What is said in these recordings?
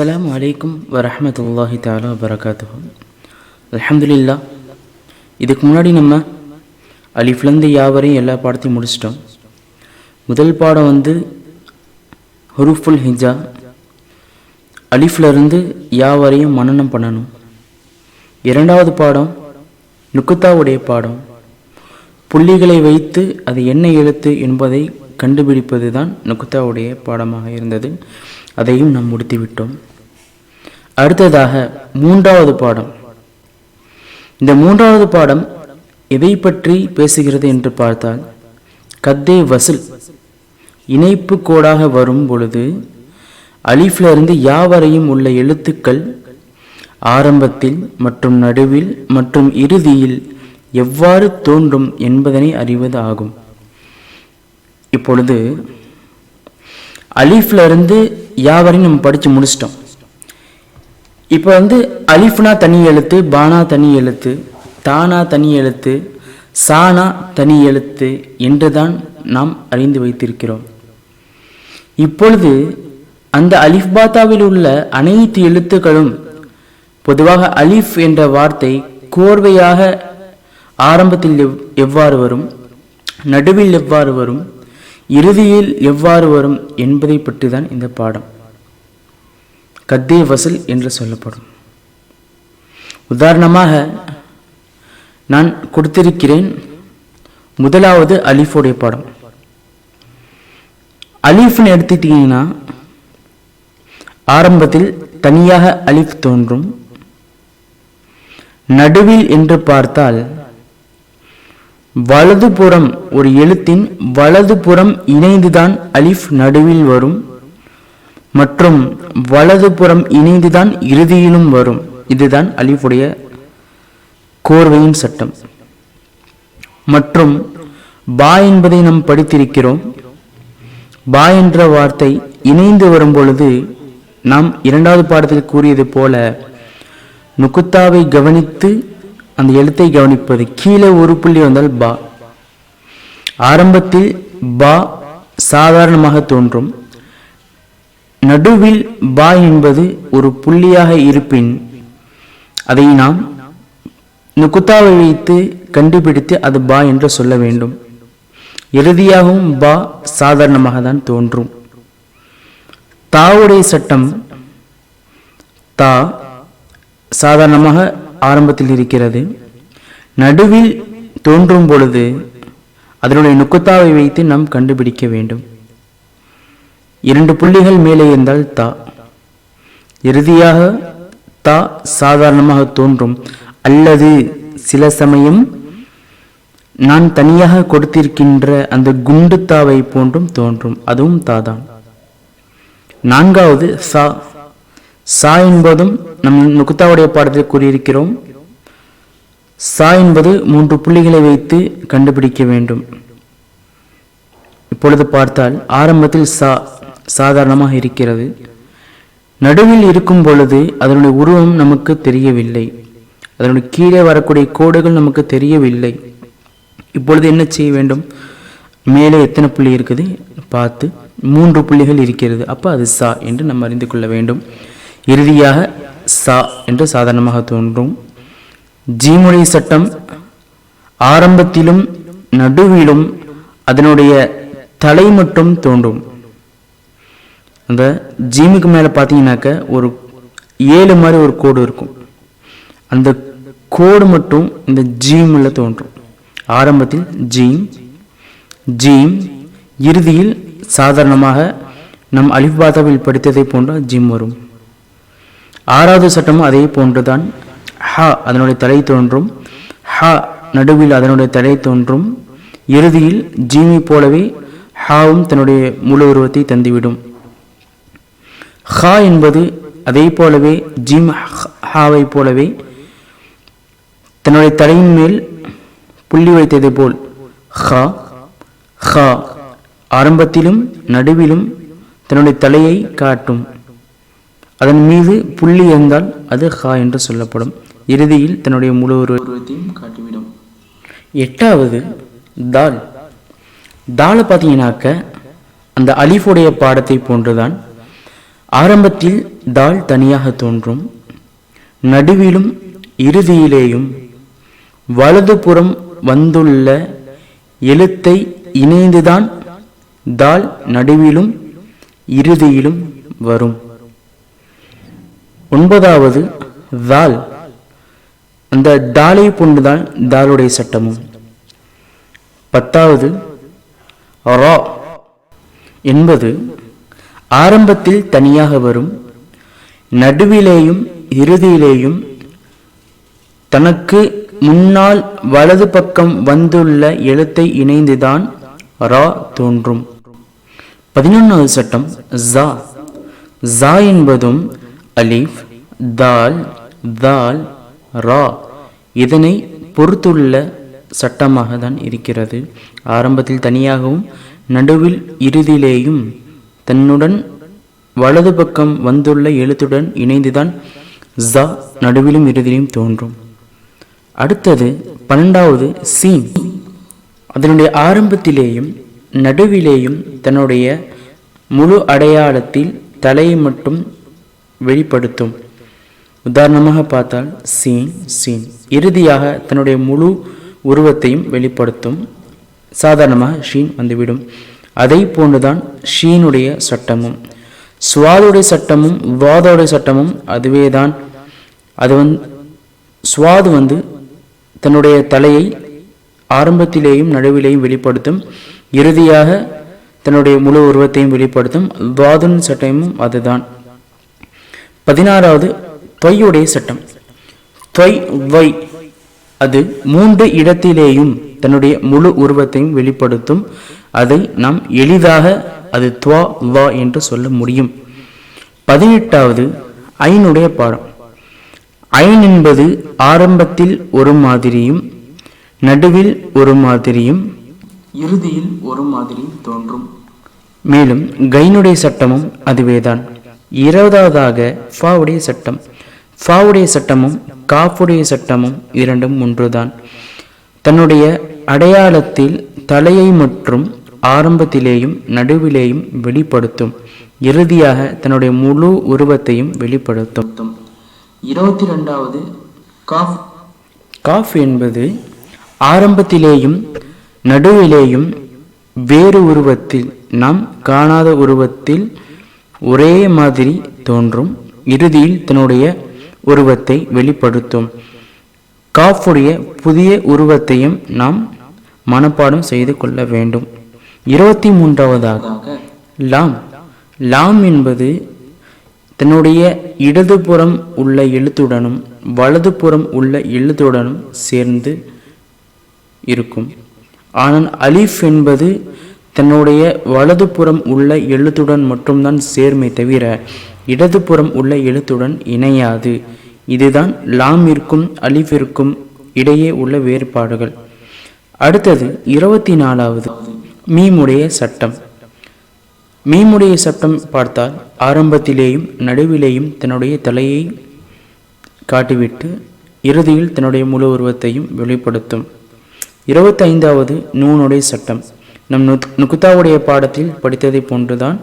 அஸ்லாம் வலைக்கும் வரமத்துல்லாஹி தாலா வரகாத்து அலமதுல்லா இதுக்கு முன்னாடி நம்ம அலிஃப்லேருந்து யாவரையும் எல்லா பாடத்தையும் முடிச்சிட்டோம். முதல் பாடம் வந்து ஹுருஃபுல் ஹிஜா. அலிஃப்லேருந்து யாவரையும் மன்னனம் பண்ணணும். இரண்டாவது பாடம் நுக்குத்தாவுடைய பாடம். புள்ளிகளை வைத்து அது என்ன எழுத்து என்பதை கண்டுபிடிப்பது தான் நுக்குத்தாவுடைய பாடமாக இருந்தது. அதையும் நாம் முடித்துவிட்டோம். அடுத்ததாக மூன்றாவது பாடம். இந்த மூன்றாவது பாடம் எதை பற்றி பேசுகிறது என்று பார்த்தால் கத்தே வசூல் இணைப்பு கோடாக வரும் பொழுது அலிஃப்ல இருந்து யாவரையும் உள்ள எழுத்துக்கள் ஆரம்பத்தில் மற்றும் நடுவில் மற்றும் இறுதியில் எவ்வாறு தோன்றும் என்பதனை அறிவது ஆகும். இப்பொழுது அலிஃப்ல இருந்து யாவரையும் நம்ம படித்து முடிச்சிட்டோம். இப்போ வந்து அலிஃப்னா தனி எழுத்து பானா தனி எழுத்து தானா தனி எழுத்து சானா தனி எழுத்து என்றுதான் நாம் அறிந்து வைத்திருக்கிறோம். இப்பொழுது அந்த அலிஃப் பாத்தாவில் உள்ள அனைத்து எழுத்துக்களும் பொதுவாக அலிஃப் என்ற வார்த்தை கோர்வையாக ஆரம்பத்தில் எவ்- எவ்வாறு வரும் நடுவில் எவ்வாறு வரும் இறுதியில் எவ்வாறு வரும் என்பதை பற்றி தான் இந்த பாடம். கத்தே வசல் என்று சொல்லப்படும். உதாரணமாக நான் கொடுத்திருக்கிறேன் முதலாவது அலீஃபோடைய பாடம். அலீஃப்னு எடுத்துட்டீங்கன்னா ஆரம்பத்தில் தனியாக அலீஃப் தோன்றும். நடுவில் என்று பார்த்தால் வலதுபுறம் ஒரு எழுத்தின் வலதுபுறம் இணைந்துதான் அலிஃப் நடுவில் வரும் மற்றும் வலதுபுறம் இணைந்துதான் இறுதியிலும் வரும். இதுதான் அலிஃபுடைய கோர்வையின் சட்டம். மற்றும் பா என்பதை நாம் படித்திருக்கிறோம். பா என்ற வார்த்தை இணைந்து வரும் பொழுது நாம் இரண்டாவது பாடத்தில் கூறியது போல நுக்குத்தாவை கவனித்து அந்த எழுத்தை கவனிப்பது. கீழே ஒரு புள்ளி வந்தால் பா. ஆரம்பத்தில் பா சாதாரணமாக தோன்றும். நடுவில் பா என்பது ஒரு புள்ளியாக இருப்பின் அதை நாம் நுக்குத்தாவை வைத்து கண்டுபிடித்து அது பா என்று சொல்ல வேண்டும். இறுதியாகவும் பா சாதாரணமாக தான் தோன்றும். தாவுடைய சட்டம் தா சாதாரணமாக ஆரம்பத்தில் இருக்கிறது. நடுவில் தோன்றும் பொழுது அதனுடைய நுக்குத்தாவை வைத்து நாம் கண்டுபிடிக்க வேண்டும். இரண்டு புள்ளிகள் மேலே இருந்தால் தா. இறுதியாக தா சாதாரணமாக தோன்றும். அல்லது சில சமயம் நான் தனியாக கொடுத்திருக்கின்ற அந்த குண்டு தாவை போன்றும் தோன்றும். அதுவும் தாதான் நான்காவது சா. சா என்பதும் நம் நுகுத்தாவுடைய பாடத்தில் கூறியிருக்கிறோம். சா என்பது மூன்று புள்ளிகளை வைத்து கண்டுபிடிக்க வேண்டும். இப்பொழுது பார்த்தால் ஆரம்பத்தில் சா சாதாரணமாக இருக்கிறது. நடுவில் இருக்கும் பொழுது அதனுடைய உருவம் நமக்கு தெரியவில்லை. அதனுடைய கீழே வரக்கூடிய கோடுகள் நமக்கு தெரியவில்லை. இப்பொழுது என்ன செய்ய வேண்டும்? மேலே எத்தனை புள்ளி இருக்குது? பார்த்து மூன்று புள்ளிகள் இருக்கிறது. அப்போ அது சா என்று நம்ம அறிந்து கொள்ள வேண்டும். இறுதியாக சா என்று சாதாரணமாக தோன்றும். ஜீமுறை சட்டம் ஆரம்பத்திலும் நடுவிலும் அதனுடைய தலை மட்டும் தோன்றும். அந்த ஜீமுக்கு மேலே பார்த்தீங்கன்னாக்க ஒரு ஏழு மாதிரி ஒரு கோடு இருக்கும். அந்த கோடு மட்டும் இந்த ஜீமில் தோன்றும். ஆரம்பத்தில் ஜீம் ஜீம் இறுதியில் சாதாரணமாக நம் அலிஃபாதாவில் படித்ததை போன்ற ஜிம் வரும். ஆறாவது சட்டமும் அதே போன்றுதான். ஹ அதனுடைய தலை தோன்றும். ஹ நடுவில் அதனுடைய தலை தோன்றும். இறுதியில் ஜீமி போலவே ஹாவும் தன்னுடைய முழு உருவத்தை தந்துவிடும். ஹா என்பது அதே போலவே ஜிம் ஹாவை போலவே தன்னுடைய தலையின் மேல் புள்ளி வைத்தது போல். ஹா ஹா ஆரம்பத்திலும் நடுவிலும் தன்னுடைய தலையை காட்டும். அதன் மீது புள்ளி இருந்தால் அது ஹா என்று சொல்லப்படும். இறுதியில் தன்னுடைய முழு உருவத்தையும் காட்டிவிடும். எட்டாவது தால். தாலை பார்த்தீங்கன்னாக்க அந்த அலிஃபுடைய பாடத்தை போன்றுதான் ஆரம்பத்தில் தால் தனியாக தோன்றும் நடுவிலும் இறுதியிலேயும் வலதுபுறம் வந்துள்ள எழுத்தை இணைந்துதான் தால் நடுவிலும் இறுதியிலும் வரும். ஒன்பதாவது தால். அந்த தாலை போன்றுதான் தாலுடைய சட்டமும். பத்தாவது ரா என்பது ஆரம்பத்தில் தனியாக வரும் நடுவிலேயும் இறுதியிலேயும் தனக்கு முன்னால் வலது பக்கம் வந்துள்ள எழுத்தை இணைந்துதான் ரா தோன்றும். பதினொன்றாவது சட்டம் ஜா. ஜா என்பதும் அலிஃப் தால் தால் ரா இதனை பொறுத்துள்ள சட்டமாக தான் இருக்கிறது. ஆரம்பத்தில் தனியாகவும் நடுவில் இறுதியிலேயும் தன்னுடன் வலது பக்கம் வந்துள்ள எழுத்துடன் இணைந்துதான் ஜா நடுவிலும் இறுதியிலும் தோன்றும். அடுத்தது பன்னெண்டாவது சீன். அதனுடைய ஆரம்பத்திலேயும் நடுவிலேயும் தன்னுடைய முழு அடையாளத்தில் தலையை மட்டும் வெளிப்படுத்தும். உதாரணமாக பார்த்தால் சீன் சீன். இறுதியாக தன்னுடைய முழு உருவத்தையும் வெளிப்படுத்தும். சாதாரணமாக ஷீன் வந்துவிடும். அதை போன்றுதான் ஷீனுடைய சட்டமும். சுவாதுடைய சட்டமும் வாதோடைய சட்டமும் அதுவே தான் அது வந்து சுவாது வந்து தன்னுடைய தலையை ஆரம்பத்திலேயும் நடுவிலேயும் வெளிப்படுத்தும். இறுதியாக தன்னுடைய முழு உருவத்தையும் வெளிப்படுத்தும். வாதுன் சட்டமும் அதுதான். பதினாறாவது தொய்யுடைய சட்டம். தொய் வை அது மூன்று இடத்திலேயும் தன்னுடைய முழு உருவத்தையும் வெளிப்படுத்தும். அதை நாம் எளிதாக அது துவா வா என்று சொல்ல முடியும். பதினெட்டாவது ஐனுடைய பாடம். ஐன் என்பது ஆரம்பத்தில் ஒரு மாதிரியும் நடுவில் ஒரு மாதிரியும் இறுதியில் ஒரு மாதிரியும் தோன்றும். மேலும் கைனுடைய சட்டமும் அதுவேதான். இருபதாவதாக ஃபாவுடைய சட்டம். ஃபாவுடைய சட்டமும் காஃபுடைய சட்டமும் இரண்டும் ஒன்றுதான். தன்னுடைய அடையாளத்தில் தலையை மற்றும் ஆரம்பத்திலேயும் நடுவிலேயும் வெளிப்படுத்தும். இறுதியாக தன்னுடைய முழு உருவத்தையும் வெளிப்படுத்தும். இருபத்தி ரெண்டாவது காஃப். காஃப் என்பது ஆரம்பத்திலேயும் நடுவிலேயும் வேறு உருவத்தில் நாம் காணாத உருவத்தில் ஒரே மாதிரி தோன்றும். இறுதியில் தன்னுடைய உருவத்தை வெளிப்படுத்தும். காஃபுடைய புதிய உருவத்தையும் நாம் மனப்பாடம் செய்து கொள்ள வேண்டும். இருபத்தி மூன்றாவதாக லாம். லாம் என்பது தன்னுடைய இடதுபுறம் உள்ள எழுத்துடனும் வலதுபுறம் உள்ள எழுத்துடனும் சேர்ந்து இருக்கும். ஆனால் அலிஃப் என்பது தன்னுடைய வலதுபுறம் உள்ள எழுத்துடன் மட்டும்தான் சேர்மை தவிர இடதுபுறம் உள்ள எழுத்துடன் இணையாது. இதுதான் லாமிற்கும் அலிஃபிற்கும் இடையே உள்ள வேறுபாடுகள். அடுத்தது இருபத்தி நாலாவது மீமுடைய சட்டம். மீமுடைய சட்டம் பார்த்தால் ஆரம்பத்திலேயும் நடுவிலேயும் தன்னுடைய தலையை காட்டிவிட்டு இறுதியில் தன்னுடைய முழு உருவத்தையும் வெளிப்படுத்தும். இருபத்தைந்தாவது நூனுடைய சட்டம். நம் நுத் நுகுத்தாவுடைய பாடத்தில் படித்ததை போன்றுதான்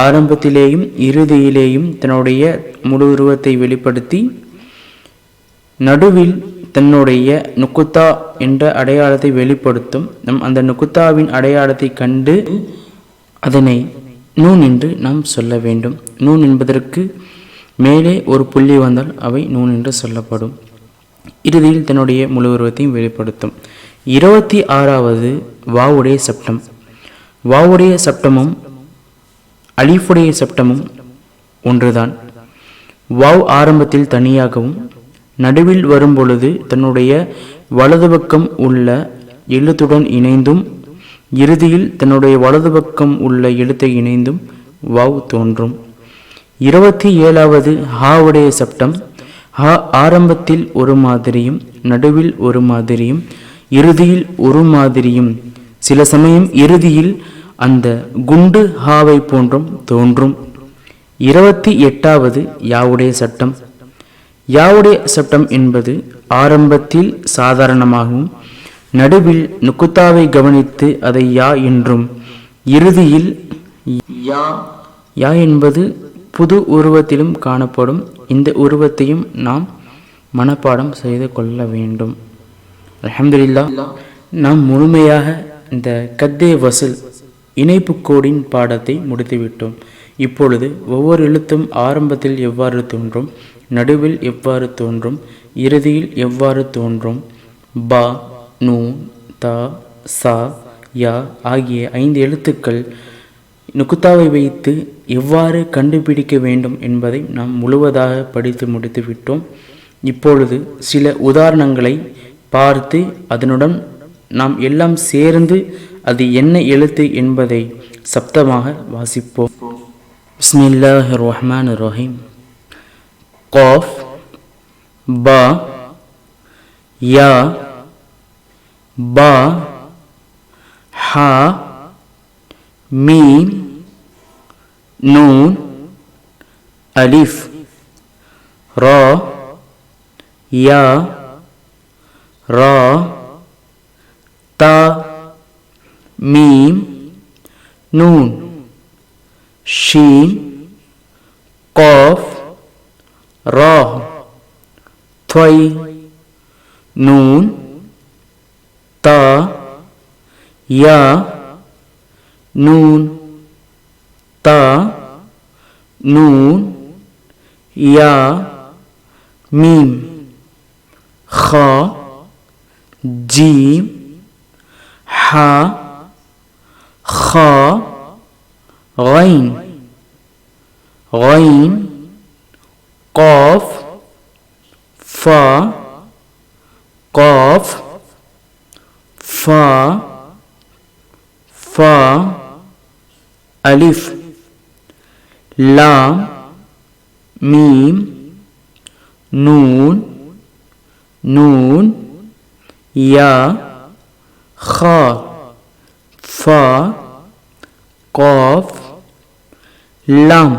ஆரம்பத்திலேயும் இறுதியிலேயும் தன்னுடைய முழு உருவத்தை வெளிப்படுத்தி நடுவில் தன்னுடைய நுக்குத்தா என்ற அடையாளத்தை வெளிப்படுத்தும். நம் அந்த நுக்குத்தாவின் அடையாளத்தை கண்டு அதனை நூன் என்று நாம் சொல்ல வேண்டும். நூன் என்பதற்கு மேலே ஒரு புள்ளி வந்தால் அவை நூன் என்று சொல்லப்படும். இறுதியில் தன்னுடைய முழு உருவத்தையும் வெளிப்படுத்தும். இருபத்தி ஆறாவது வாவுடைய சப்டம் வாவுடைய சப்டமும் அலிஃபுடைய சப்டமும் ஒன்றுதான். வாவ் ஆரம்பத்தில் தனியாகவும் நடுவில் வரும்பொழுது தன்னுடைய வலது பக்கம் உள்ள எழுத்துடன் இணைந்தும் இறுதியில் தன்னுடைய வலது பக்கம் உள்ள எழுத்தை இணைந்தும் வாவ் தோன்றும். இருபத்தி ஏழாவது ஹாவுடைய சப்டம் ஹா ஆரம்பத்தில் ஒரு மாதிரியும் நடுவில் ஒரு மாதிரியும் இறுதியில் ஒரு மாதிரியும் சில சமயம் இறுதியில் அந்த குண்டு ஹாவை போன்றும் தோன்றும். இருபத்தி எட்டாவது யாவுடைய சட்டம். யாவுடைய சட்டம் என்பது ஆரம்பத்தில் சாதாரணமாகவும் நடுவில் நுக்குத்தாவை கவனித்து அதை யா என்றும் இறுதியில் யா யா என்பது புது உருவத்திலும் காணப்படும். இந்த உருவத்தையும் நாம் மனப்பாடம் செய்து கொள்ள வேண்டும். அலமதுல்லா நாம் முழுமையாக இந்த கத்தே வசூல் இணைப்பு கோடின் பாடத்தை முடித்துவிட்டோம். இப்பொழுது ஒவ்வொரு எழுத்தும் ஆரம்பத்தில் எவ்வாறு தோன்றும் நடுவில் எவ்வாறு தோன்றும் இறுதியில் எவ்வாறு தோன்றும் பா நூ தா சா யா ஆகிய ஐந்து எழுத்துக்கள் நுகுத்தாவை வைத்து எவ்வாறு கண்டுபிடிக்க வேண்டும் என்பதை நாம் முழுவதாக படித்து முடித்துவிட்டோம். இப்பொழுது சில உதாரணங்களை பார்த்து அதனுடன் நாம் எல்லாம் சேர்ந்து அது என்ன எழுத்து என்பதை சப்தமாக வாசிப்போம். பிஸ்மில்லாஹ் ரஹ்மான் ரஹீம் கோஃப் பா யா பா ஹா மீம் நூன் அலிஃப் ரா யா র, ত, মিম, নুন, শিম, কফ, র, থই, নুন, তা ইয়া নুন, তা, নুন ইয়া মিম, খ جيم حا خا غين غين قاف فا قاف فا فا ألف لام ميم نون نون யா ஹா ஃப காஃப் லாம்.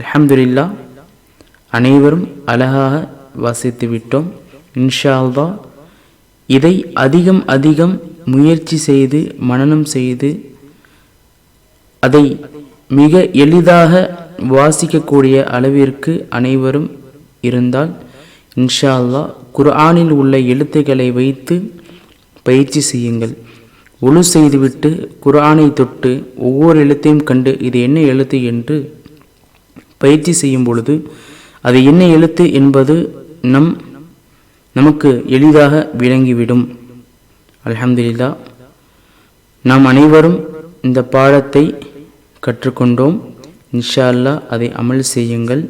அலமதுல்லா அனைவரும் அழகாக வாசித்து விட்டோம். இன்ஷா அல்லா இதை அதிகம் அதிகம் முயற்சி செய்து மனனம் செய்து அதை மிக எளிதாக வாசிக்கக்கூடிய அளவிற்கு அனைவரும் இருந்தால் இன்ஷா அல்லாஹ் குர்ஆனில் உள்ள எழுத்துக்களை வைத்து பயிற்சி செய்யுங்கள். ஒழு செய்துவிட்டு குர்ஆனை தொட்டு ஒவ்வொரு எழுத்தையும் கண்டு இது என்ன எழுத்து என்று பயிற்சி செய்யும் பொழுது அது என்ன எழுத்து என்பது நம் நமக்கு எளிதாக விளங்கிவிடும். அலமதுல்லா நாம் அனைவரும் இந்த பாடத்தை கற்றுக்கொண்டோம். இன்ஷா அல்லாஹ் அதை அமல் செய்யுங்கள்.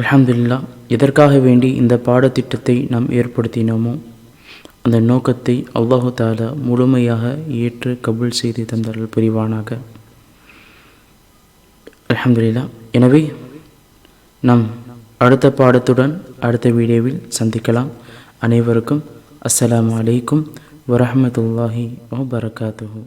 அலமதுல்லா எதற்காக வேண்டி இந்த பாடத்திட்டத்தை நாம் ஏற்படுத்தினோமோ அந்த நோக்கத்தை அல்லாஹு தாலா முழுமையாக ஏற்று கபூல் செய்து தந்தார்கள் புரிவானாக. அலமதுல்லா எனவே நாம் அடுத்த பாடத்துடன் அடுத்த வீடியோவில் சந்திக்கலாம். அனைவருக்கும் அஸ்லாம் அலைக்கும் வரமத்துல்லாஹி வபரகாத்துஹு.